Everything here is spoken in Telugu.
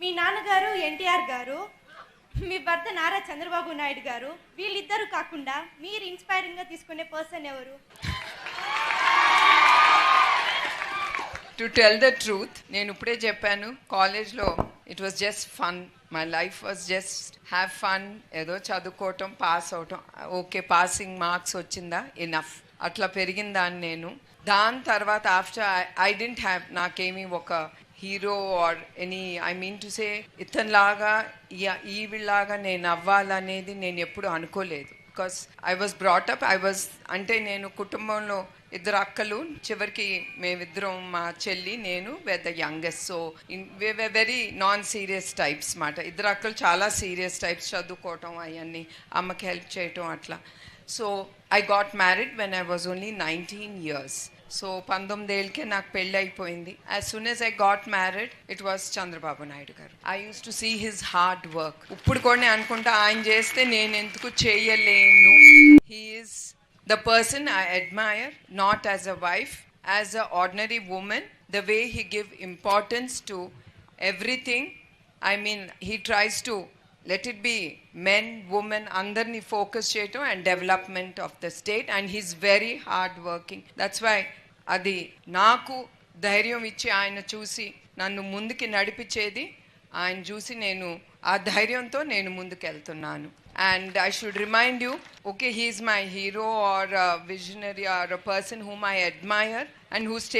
మీ నాన్నగారు ఎన్టీఆర్ గారు మీ భర్త నారా చంద్రబాబు నాయుడు గారు వీళ్ళిద్దరూ కాకుండా మీరు ఇన్స్పైరింగ్గా తీసుకునే పర్సన్ ఎవరు? టు టెల్ ద ట్రూత్ నేను ఇప్పుడే చెప్పాను కాలేజ్లో it was just fun my life was just have fun ఏదో చదువుకోవటం పాస్ అవటం ఓకే పాసింగ్ మార్క్స్ వచ్చిందా? ఇనఫ్ అట్లా పెరిగిందాన్ని నేను. దాని తర్వాత ఆఫ్టర్ ఐ డెంట్ హ్యావ్ నాకేమీ ఒక hero or any I mean to say ఇతనిలాగా ఈ- నేను అవ్వాలనేది నేను ఎప్పుడు అనుకోలేదు. Because I was brought up I was అంటే నేను కుటుంబంలో ఇద్దరు అక్కలు చివరికి మేమిద్దరం మా చెల్లి నేను the youngest so very non serious types మాట. ఇద్దరు అక్కలు చాలా సీరియస్ టైప్స్ చదువుకోవటం అవన్నీ అమ్మకి హెల్ప్ చేయటం అట్లా. So I got married when I was only nineteen years so పంతొమ్మిదేళ్ళకే నాకు పెళ్ళి అయిపోయింది. As soon as I got married it was Chandrababu Naidu గారు. I use to see his hard work ఇప్పుడు కూడా నేను అనుకుంటా ఆయన చేస్తే నేను ఎందుకు చేయలేను. He's the person I admire not as a wife as a ordinary woman the way he give importance to everything I mean he tries to let it be men women అందరినీ ఫోకస్ చేయటం and development of the state and he's very hard working that's why అది నాకు ధైర్యం ఇచ్చి ఆయన చూసి నన్ను ముందుకి నడిపించేది. ఆయన చూసి నేను ఆ ధైర్యంతో నేను ముందుకెళ్తున్నాను. And I should remind you okay he's my hero or visionary or a person whom I admire and who stay